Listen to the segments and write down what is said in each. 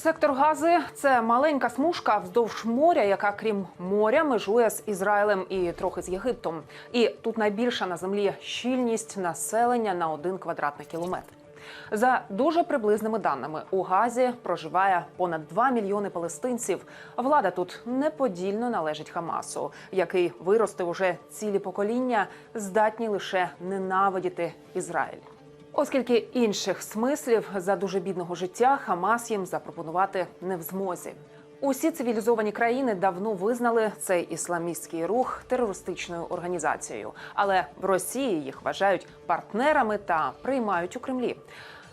Сектор Гази це маленька смужка вздовж моря, яка крім моря межує з Ізраїлем і трохи з Єгиптом. І тут найбільша на землі щільність населення на один квадратний кілометр. За дуже приблизними даними, у Газі проживає понад 2 мільйони палестинців. Влада тут неподільно належить Хамасу, який виростив уже цілі покоління, здатні лише ненавидіти Ізраїль. Оскільки інших смислів за дуже бідного життя Хамас їм запропонувати не в змозі. Усі цивілізовані країни давно визнали цей ісламістський рух терористичною організацією, але в Росії їх вважають партнерами та приймають у Кремлі.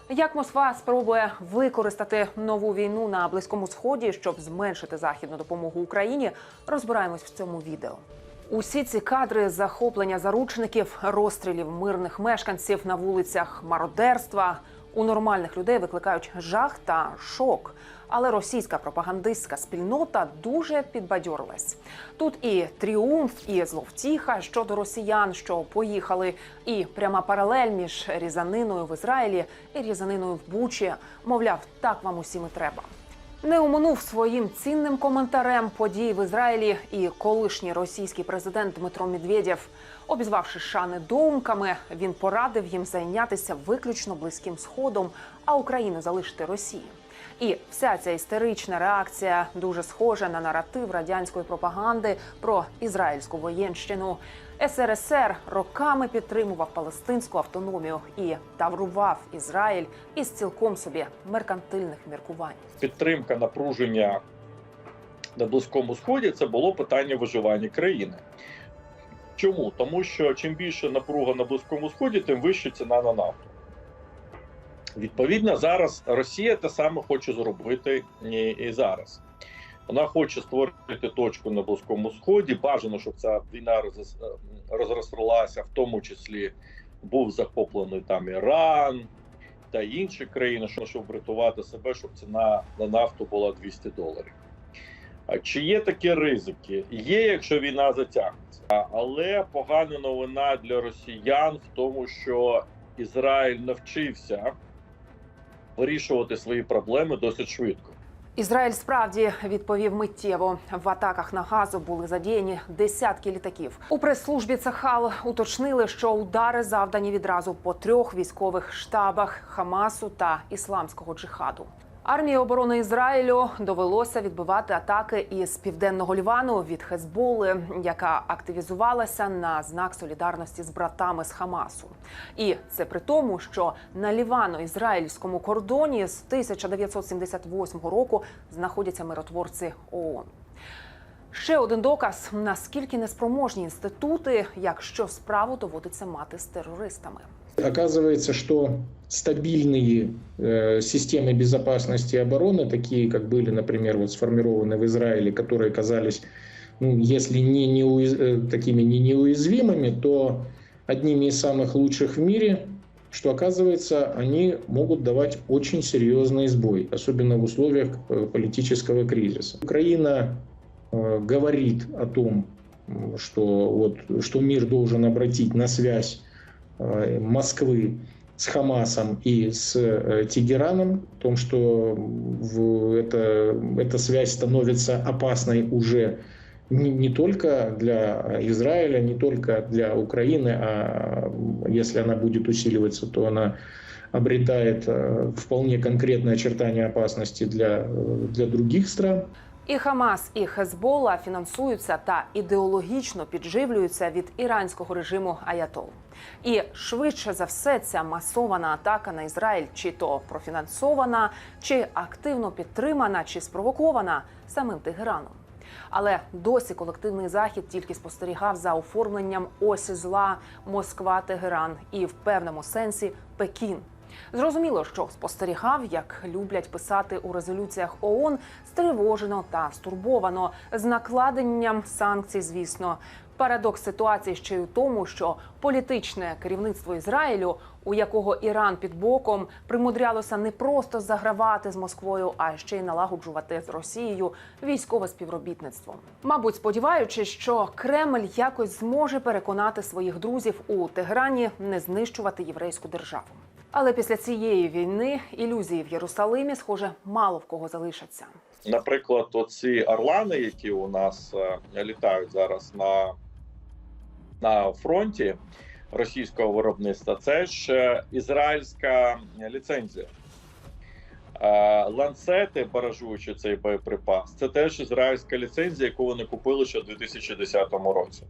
Як Москва спробує використати нову війну на близькому сході, щоб зменшити західну допомогу Україні, розбираємось в цьому відео. Усі ці кадри захоплення заручників, розстрілів мирних мешканців на вулицях, мародерства у нормальних людей викликають жах та шок. Але російська пропагандистська спільнота дуже підбадьорилась. Тут і тріумф, і зловтіха щодо росіян, що поїхали, і пряма паралель між різаниною в Ізраїлі і різаниною в Бучі. Мовляв, так вам усім і треба. Не оминув своїм цінним коментарем подій в Ізраїлі і колишній російський президент Дмитро Медведєв. Обізвавши США недоумками, він порадив їм зайнятися виключно близьким сходом, а Україну залишити Росії. І вся ця істерична реакція дуже схожа на наратив радянської пропаганди про ізраїльську воєнщину. СРСР роками підтримував палестинську автономію і таврував Ізраїль із цілком собі меркантильних міркувань. підтримка напруження на Близькому Сході це було питання виживання країни. Чому? Тому що чим більше напруга на Близькому Сході, тим вища ціна на нафту. Відповідно, зараз Росія те саме хоче зробити і, зараз. Вона хоче створити точку на Близькому Сході. Бажано, щоб ця війна роз- розрослася, в тому числі був захоплений там Іран та інші країни, щоб врятувати себе, щоб ціна на нафту була 200 доларів. Чи є такі ризики? Є, якщо війна затягнеться. Але погана новина для росіян в тому, що Ізраїль навчився вирішувати свої проблеми досить швидко. Ізраїль справді відповів миттєво. В атаках на газу були задіяні десятки літаків. У прес-службі Цахал уточнили, що удари завдані відразу по трьох військових штабах Хамасу та ісламського джихаду. Армії оборони Ізраїлю довелося відбивати атаки із південного Лівану від Хезболи, яка активізувалася на знак солідарності з братами з Хамасу. І це при тому, що на лівано-ізраїльському кордоні з 1978 року знаходяться миротворці ООН. Ще один доказ, наскільки неспроможні інститути, якщо справу доводиться мати з терористами. Оказывается, что стабильные э, системы безопасности и обороны, такие как были, например, вот сформированы в Израиле, которые казались, ну, если не неуяз- э, такими не неуязвимыми, то одними из самых лучших в мире, что оказывается, они могут давать очень серьезный сбой, особенно в условиях э, политического кризиса. Украина э, говорит о том, что, вот, что мир должен обратить на связь Москвы с Хамасом и с э, Тегераном, о том, что в это, эта связь становится опасной уже не, не только для Израиля, не только для Украины, а если она будет усиливаться, то она обретает э, вполне конкретные очертания опасности для, э, для других стран. І Хамас, і Хезбола фінансуються та ідеологічно підживлюються від іранського режиму Аятол. І швидше за все, ця масована атака на Ізраїль, чи то профінансована, чи активно підтримана, чи спровокована самим Тегераном. Але досі колективний захід тільки спостерігав за оформленням осі зла Москва-Тегеран і в певному сенсі Пекін. Зрозуміло, що спостерігав, як люблять писати у резолюціях ООН, стривожено та стурбовано з накладенням санкцій. Звісно, парадокс ситуації ще й у тому, що політичне керівництво Ізраїлю, у якого Іран під боком примудрялося не просто загравати з Москвою, а ще й налагоджувати з Росією військове співробітництво. Мабуть, сподіваючись, що Кремль якось зможе переконати своїх друзів у Тегерані не знищувати єврейську державу. Але після цієї війни ілюзії в Єрусалимі, схоже, мало в кого залишаться. Наприклад, оці орлани, які у нас е, літають зараз на, на фронті російського виробництва, це ж ізраїльська ліцензія. Е, Ланцети, баражуючи цей боєприпас, це теж ізраїльська ліцензія, яку вони купили ще в 2010 році.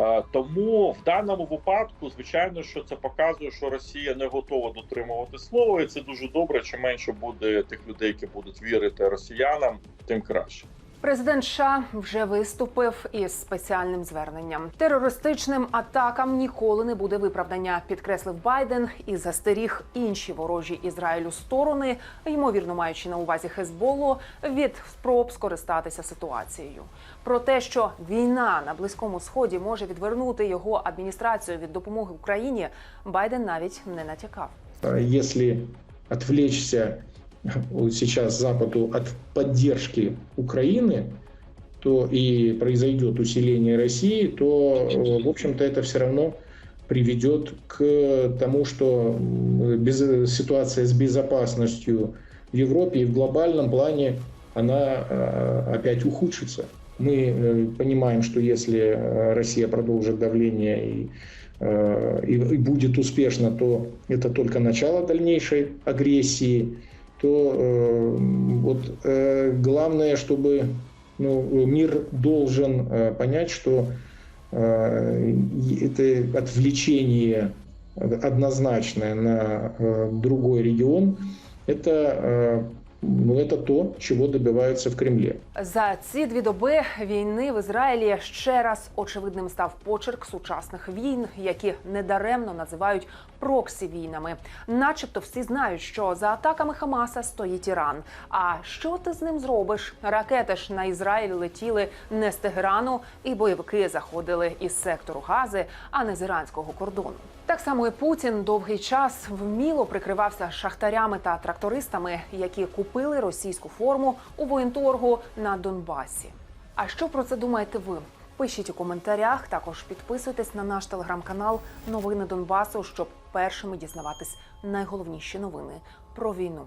Е, Тому в даному випадку, звичайно, що це показує, що Росія не готова дотримувати слова, і це дуже добре. Чим менше буде тих людей, які будуть вірити росіянам, тим краще. Президент США вже виступив із спеціальним зверненням. Терористичним атакам ніколи не буде виправдання, підкреслив Байден і застеріг інші ворожі Ізраїлю сторони, ймовірно маючи на увазі Хезболу, від спроб скористатися ситуацією. Про те, що війна на близькому сході може відвернути його адміністрацію від допомоги Україні, Байден навіть не натякав. Если отвлечься вот сейчас Западу от поддержки Украины, то и произойдет усиление России, то, э, в общем-то, это все равно приведет к тому, что без, ситуация с безопасностью в Европе и в глобальном плане она э, опять ухудшится. Мы э, понимаем, что если Россия продолжит давление и и, и будет успешно, то это только начало дальнейшей агрессии, то э, вот э, главное, чтобы ну, мир должен э, понять, что э, и это отвлечение однозначное на э, другой регион, это, э, ну, это то, чего добиваются в Кремле. За ці дві доби війни в Ізраїлі ще раз очевидним став почерк сучасних війн, які недаремно називають проксі війнами. Начебто всі знають, що за атаками Хамаса стоїть Іран. А що ти з ним зробиш? Ракети ж на Ізраїль летіли не з Тегерану, і бойовики заходили із сектору Гази, а не з іранського кордону. Так само і Путін довгий час вміло прикривався шахтарями та трактористами, які купили російську форму у воєнторгу на Донбасі. А що про це думаєте ви? Пишіть у коментарях. Також підписуйтесь на наш телеграм-канал Новини Донбасу, щоб першими дізнаватись найголовніші новини про війну.